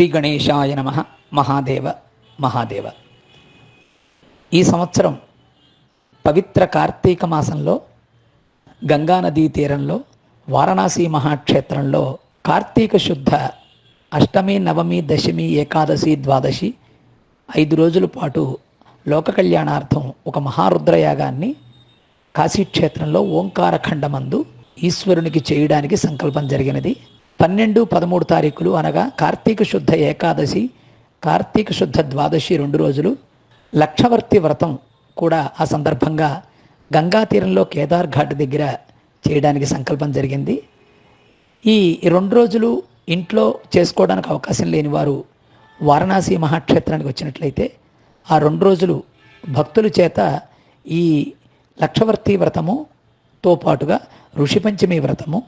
శ్రీ గణేశాయ నమ. మహాదేవ మహాదేవ. ఈ సంవత్సరం పవిత్ర కార్తీక మాసంలో గంగానదీ తీరంలో వారణాసి మహాక్షేత్రంలో కార్తీక శుద్ధ అష్టమి నవమి దశమి ఏకాదశి ద్వాదశి ఐదు రోజుల పాటు లోక కళ్యాణార్థం ఒక మహారుద్రయాగాన్ని కాశీక్షేత్రంలో ఓంకారఖండమందు ఈశ్వరునికి చేయడానికి సంకల్పం జరిగినది. పన్నెండు పదమూడు తారీఖులు అనగా కార్తీక శుద్ధ ఏకాదశి కార్తీక శుద్ధ ద్వాదశి రెండు రోజులు. లక్షవర్తి వ్రతం కూడా ఆ సందర్భంగా గంగా తీరంలో కేదార్ ఘాట్ దగ్గర చేయడానికి సంకల్పం జరిగింది. ఈ రెండు రోజులు ఇంట్లో చేసుకోవడానికి అవకాశం లేని వారు వారణాసి మహాక్షేత్రానికి వచ్చినట్లయితే ఆ రెండు రోజులు భక్తుల చేత ఈ లక్షవర్తి వ్రతముతో పాటుగా ఋషిపంచమి వ్రతము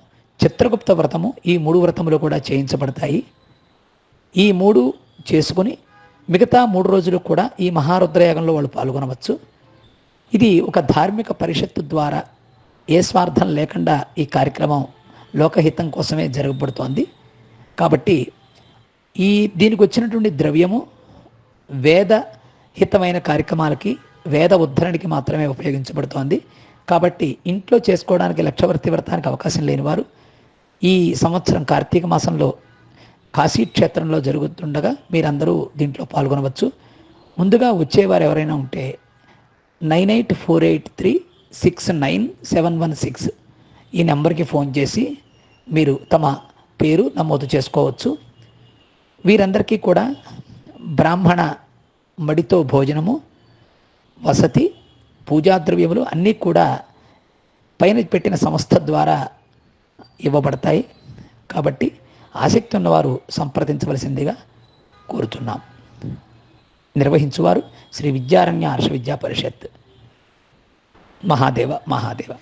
చిత్రగుప్త వ్రతము ఈ మూడు వ్రతములు కూడా చేయించబడతాయి. ఈ మూడు చేసుకుని మిగతా మూడు రోజులు కూడా ఈ మహారుద్రయాగంలో వాళ్ళు పాల్గొనవచ్చు. ఇది ఒక ధార్మిక పరిషత్తు ద్వారా ఏ స్వార్థం లేకుండా ఈ కార్యక్రమం లోకహితం కోసమే జరగబడుతోంది. కాబట్టి ఈ దీనికి వచ్చినటువంటి ద్రవ్యము వేద హితమైన కార్యక్రమాలకి వేద ఉద్ధరణకి మాత్రమే ఉపయోగించబడుతోంది. కాబట్టి ఇంట్లో చేసుకోవడానికి లక్షవర్తి వ్రతానికి అవకాశం లేనివారు ఈ సంవత్సరం కార్తీక మాసంలో కాశీ క్షేత్రంలో జరుగుతుండగా మీరందరూ దీంట్లో పాల్గొనవచ్చు. ముందుగా వచ్చేవారు ఎవరైనా ఉంటే nine eight four eight three six nine seven one six ఈ నెంబర్కి ఫోన్ చేసి మీరు తమ పేరు నమోదు చేసుకోవచ్చు. వీరందరికీ కూడా బ్రాహ్మణ మడితో భోజనము వసతి పూజాద్రవ్యములు అన్నీ కూడా పైన పెట్టిన సంస్థ ద్వారా ఇవ్వబడతాయి. కాబట్టి ఆసక్తి ఉన్నవారు సంప్రదించవలసిందిగా కోరుతున్నాం. నిర్వహించువారు శ్రీ విద్యారణ్య హర్ష విద్యా పరిషత్. మహాదేవ మహాదేవ.